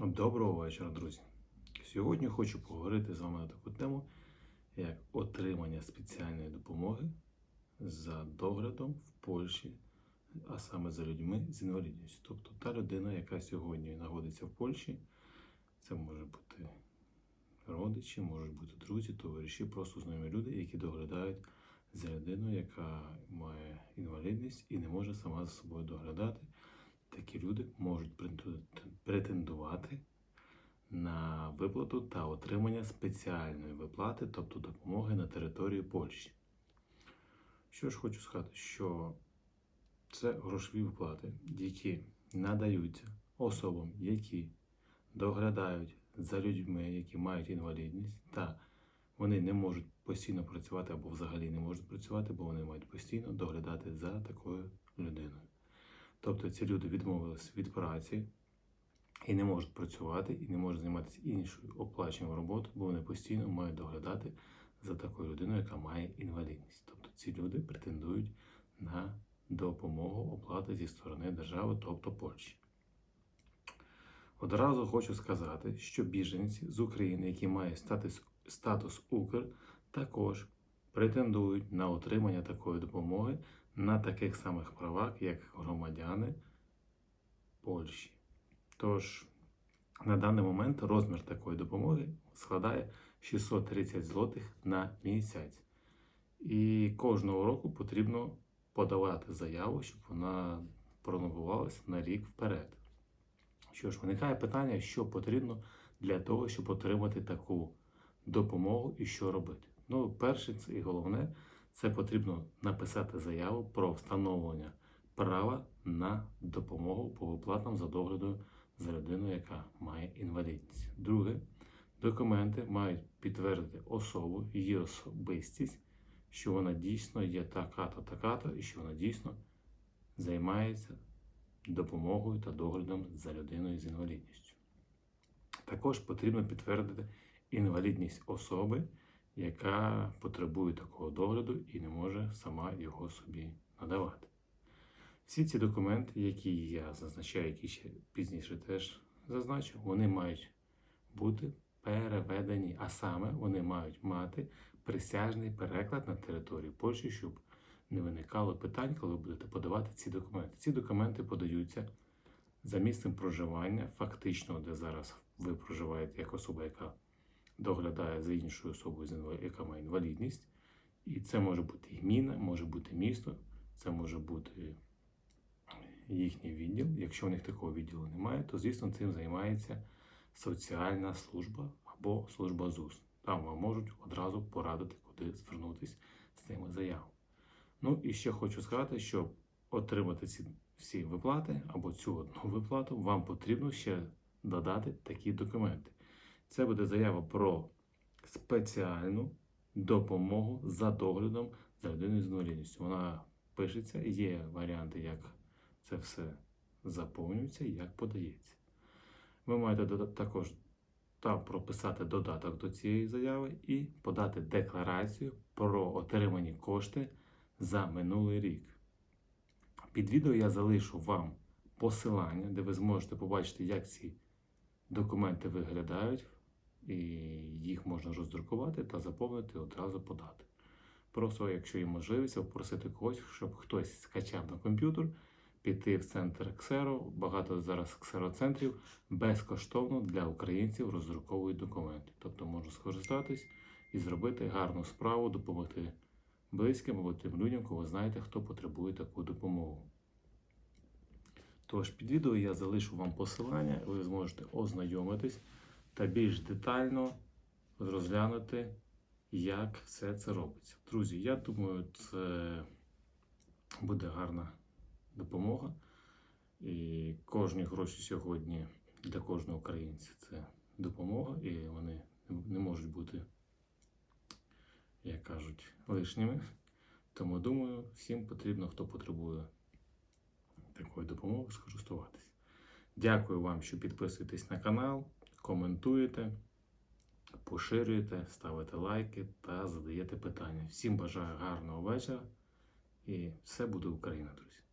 Доброго вечора, друзі. Сьогодні хочу поговорити з вами на таку тему, як отримання спеціальної допомоги за доглядом в Польщі, а саме за людьми з інвалідністю. Тобто та людина, яка сьогодні знаходиться в Польщі, це може бути родичі, можуть бути друзі, товариші, просто знайомі люди, які доглядають за людиною, яка має інвалідність і не може сама за собою доглядати. Такі люди можуть претендувати на виплату та отримання спеціальної виплати, тобто допомоги на території Польщі. Що ж хочу сказати, що це грошові виплати, які надаються особам, які доглядають за людьми, які мають інвалідність, та вони не можуть постійно працювати або взагалі не можуть працювати, бо вони мають постійно доглядати за такою людиною. Тобто ці люди відмовились від праці і не можуть працювати, і не можуть займатися іншою оплаченою роботою, бо вони постійно мають доглядати за такою людиною, яка має інвалідність. Тобто ці люди претендують на допомогу оплати зі сторони держави, тобто Польщі. Одразу хочу сказати, що біженці з України, які мають статус, статус Укр, також претендують на отримання такої допомоги на таких самих правах, як громадяни Польщі. Тож на даний момент розмір такої допомоги складає 630 злотих на місяць. І кожного року потрібно подавати заяву, щоб вона пролонгувалася на рік вперед. Що ж, виникає питання, що потрібно для того, щоб отримати таку допомогу і що робити. Ну, перше це і головне, це потрібно написати заяву про встановлення права на допомогу по виплатам за догляду за людиною, яка має інвалідність. Друге, документи мають підтвердити особу, її особистість, що вона дійсно є така-то, така-то, і що вона дійсно займається допомогою та доглядом за людиною з інвалідністю. Також потрібно підтвердити інвалідність особи, яка потребує такого догляду і не може сама його собі надавати. Всі ці документи, які я зазначаю, які ще пізніше теж зазначу, вони мають бути переведені, а саме вони мають мати присяжний переклад на території Польщі, щоб не виникало питань, коли ви будете подавати ці документи. Ці документи подаються за місцем проживання, фактично, де зараз ви проживаєте як особа, яка доглядає за іншою особою, яка має інвалідність. І це може бути гміна, може бути місто, це може бути їхній відділ. Якщо в них такого відділу немає, то звісно цим займається соціальна служба або служба ЗУС. Там вам можуть одразу порадити, куди звернутися з цими заявами. Ну і ще хочу сказати, щоб отримати ці всі виплати або цю одну виплату, вам потрібно ще додати такі документи. Це буде заява про спеціальну допомогу за доглядом за людиною з інвалідністю. Вона пишеться, є варіанти, як це все заповнюється і як подається. Ви маєте також та прописати додаток до цієї заяви і подати декларацію про отримані кошти за минулий рік. Під відео я залишу вам посилання, де ви зможете побачити, як ці документи виглядають, і їх можна роздрукувати та заповнити одразу подати. Просто, якщо є можливість, попросити когось, щоб хтось скачав на комп'ютер, піти в центр Ксеро. Багато зараз ксероцентрів безкоштовно для українців роздруковують документи. Тобто можна скористатись і зробити гарну справу, допомогти близьким або тим людям, кого знаєте, хто потребує таку допомогу. Тож під відео я залишу вам посилання, ви зможете ознайомитись та більш детально розглянути, як все це робиться. Друзі, я думаю, це буде гарна допомога. І кожні гроші сьогодні для кожного українця це допомога, і вони не можуть бути, як кажуть, лишніми. Тому думаю, всім потрібно, хто потребує такої допомоги, скористуватись. Дякую вам, що підписуєтесь на канал, коментуєте, поширюєте, ставите лайки та задаєте питання. Всім бажаю гарного вечора і все буде Україна, друзі!